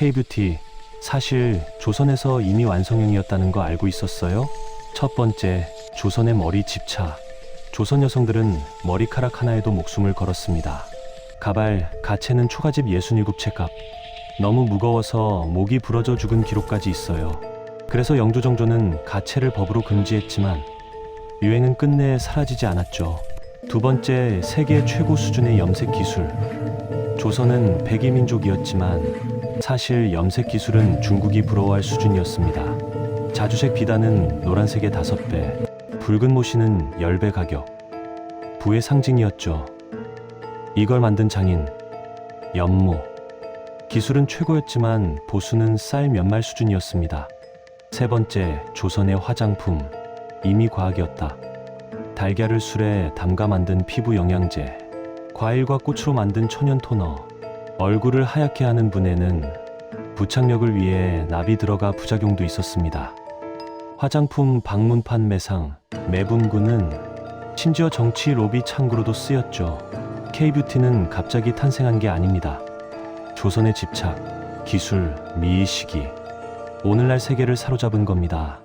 K뷰티 사실 조선에서 이미 완성형이었다는 거 알고 있었어요? 첫 번째, 조선의 머리 집착. 조선 여성들은 머리카락 하나에도 목숨을 걸었습니다. 가발, 가채는 초가집 67채 값. 너무 무거워서 목이 부러져 죽은 기록까지 있어요. 그래서 영조정조는 가채를 법으로 금지했지만 유행은 끝내 사라지지 않았죠. 두 번째, 세계 최고 수준의 염색 기술. 조선은 백이민족이었지만 사실 염색 기술은 중국이 부러워할 수준이었습니다. 자주색 비단은 노란색의 다섯 배, 붉은 모시는 열배 가격. 부의 상징이었죠. 이걸 만든 장인, 연모. 기술은 최고였지만 보수는 쌀 몇 말 수준이었습니다. 세 번째, 조선의 화장품. 이미 과학이었다. 달걀을 술에 담가 만든 피부 영양제, 과일과 꽃으로 만든 천연 토너, 얼굴을 하얗게 하는 분에는 부착력을 위해 납이 들어가 부작용도 있었습니다. 화장품 방문판 매상, 매분구는 심지어 정치 로비 창구로도 쓰였죠. K뷰티는 갑자기 탄생한 게 아닙니다. 조선의 집착, 기술, 미의식이 오늘날 세계를 사로잡은 겁니다.